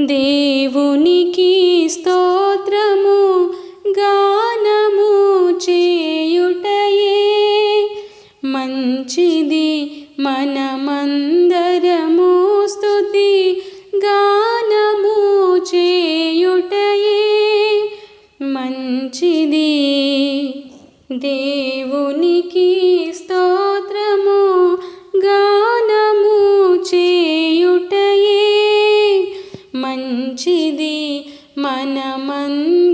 దేవునికి స్తోత్రము గానము చేయుటయే. మంచి മനമന്ദ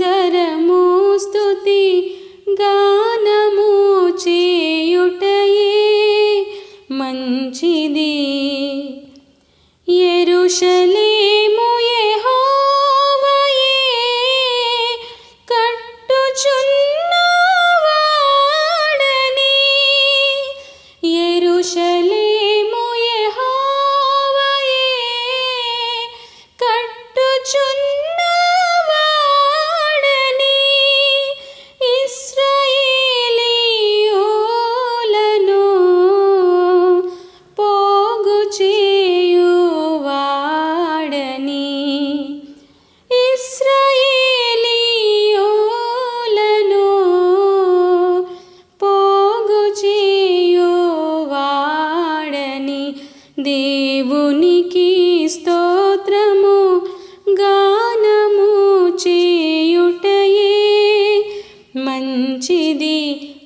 ಮುಂಚಿದಿ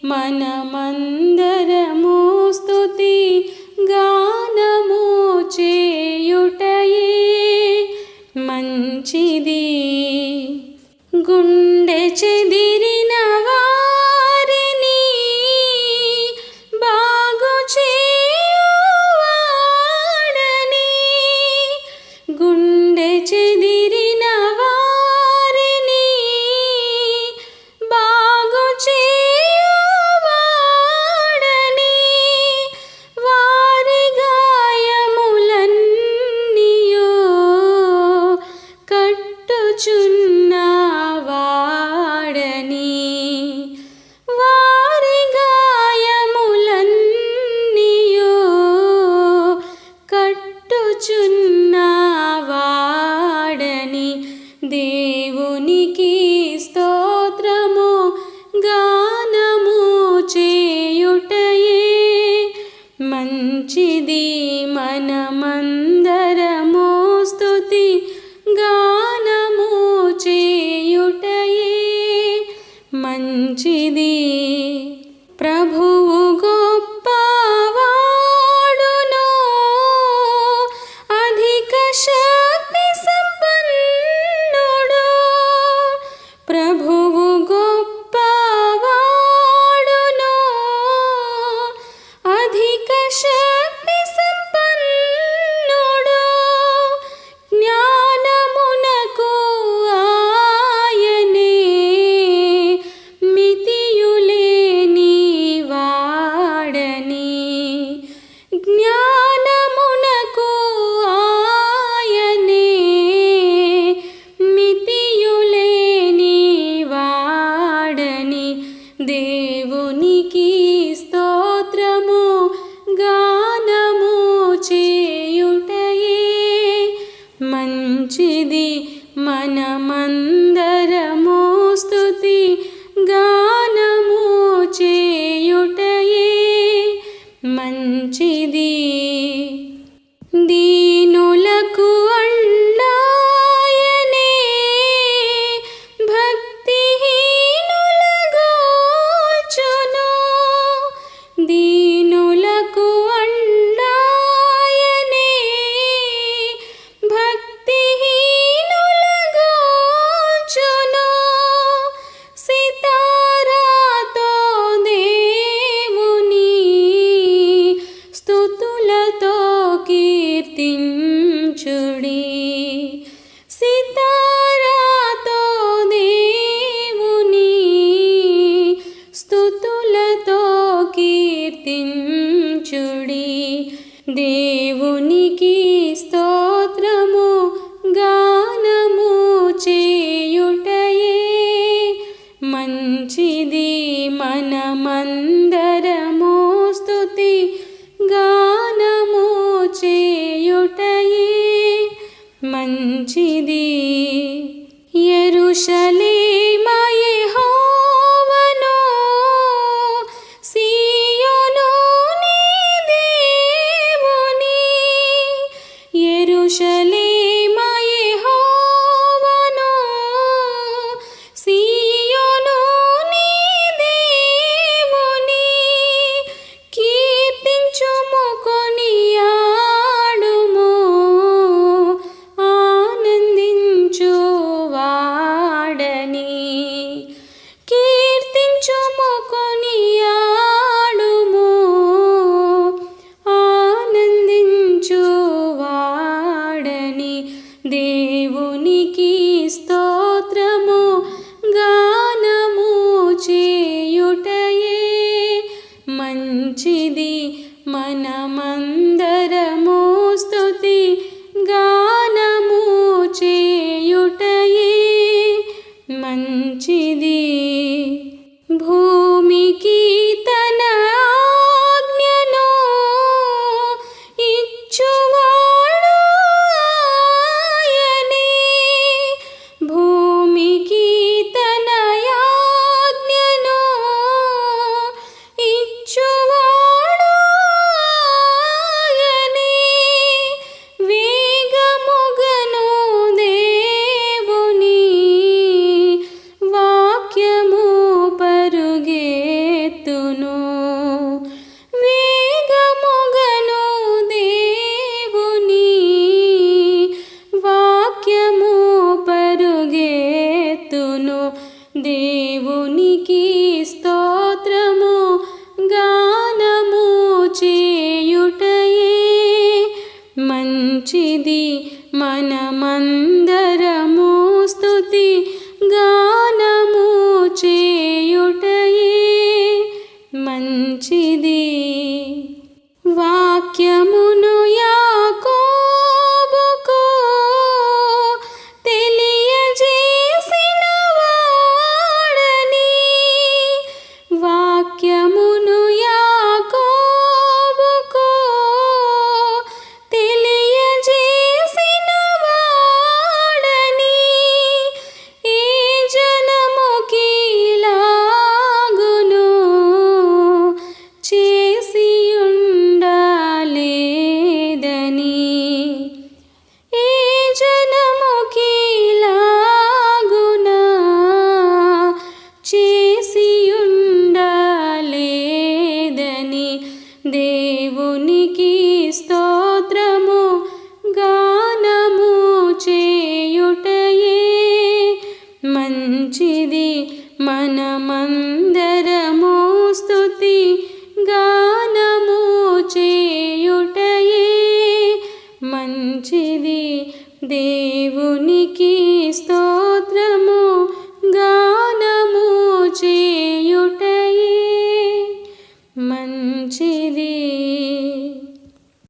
ಮನ ಮಂದರ సర్వశక్తి సంపన్నుడు జ్ఞానమునకు ఆయనే. మితియులేని జ్ఞా কুশলী நாடனே మంచిది వాక్యము స్తోత్రము గానము చేయుటయే. మంచిది మనమందరము స్థుతి గానము చేయుటయే. మంచిది దేవునికి